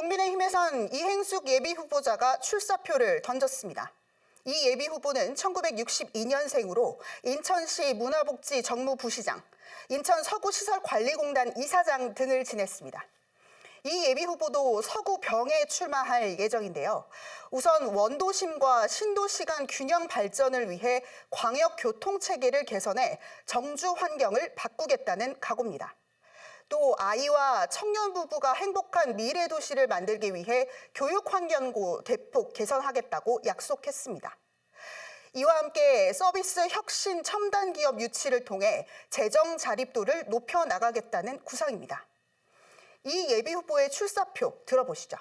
서구현 이행숙 예비 후보자가 출사표를 던졌습니다. 이 예비 후보는 1962년생으로 인천시 문화복지 정무부시장, 인천 서구시설관리공단 이사장 등을 지냈습니다. 이 예비 후보도 서구 병에 출마할 예정인데요. 우선 원도심과 신도시 간 균형 발전을 위해 광역 교통 체계를 개선해 정주 환경을 바꾸겠다는 각오입니다. 또 아이와 청년 부부가 행복한 미래 도시를 만들기 위해 교육 환경고 대폭 개선하겠다고 약속했습니다. 이와 함께 서비스 혁신 첨단 기업 유치를 통해 재정 자립도를 높여 나가겠다는 구상입니다. 이 예비 후보의 출사표 들어보시죠.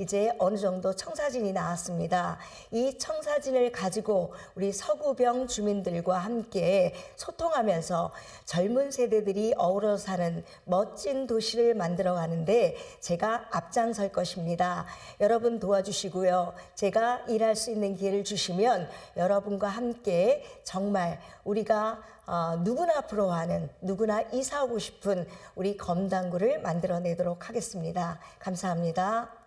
이제 어느 정도 청사진이 나왔습니다. 이 청사진을 가지고 우리 서구병 주민들과 함께 소통하면서 젊은 세대들이 어우러 사는 멋진 도시를 만들어 가는데 제가 앞장설 것입니다. 여러분 도와주시고요. 제가 일할 수 있는 기회를 주시면 여러분과 함께 정말 우리가 어, 누구나 부러워하는 누구나 이사하고 싶은 우리 검당구를 만들어내도록 하겠습니다. 감사합니다.